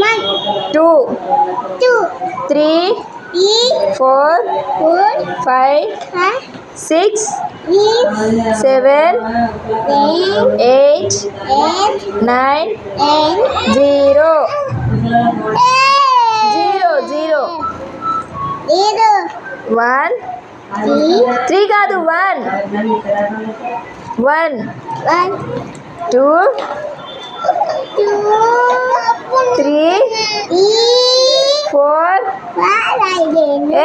One. Two. Two. Three. Three. Four. Four. Five. Five. Six. Six. Seven. Seven. Eight. Eight. Nine. Nine. Zero. Zero. Zero. Zero. One. Three. Three కాదు one. One. One. Two. Two.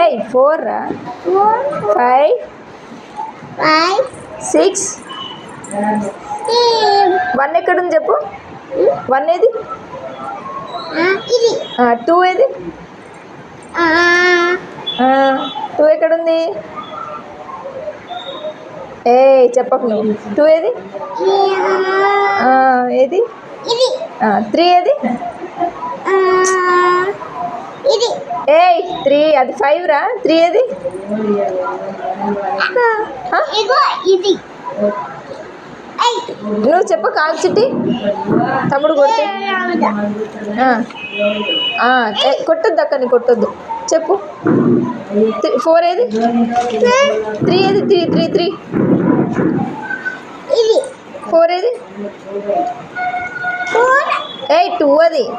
Eight four five five six one ఎక్కడుంది చెప్పు? One ఏది? ఇది. Two ఏది? Two ఎక్కడుంది? ఏ చెప్పకు నువ్వు. Two ఏది? ఏది? త్రీ ఏది ఇది ఏ త్రీ అది ఫైవ్ రా? త్రీ ఇది. ఐదు నువ్వు చెప్పు కాల్ చిట్టి. తమ్ముడు కొడితే. కొట్టొద్దు అక్క నీ కొట్టొద్దు. చెప్పు. త్రీ- ఫోర్ ఏది? త్రీ ఏది? Three three three. ఫోర్ ఏది? ఏ టూ అది.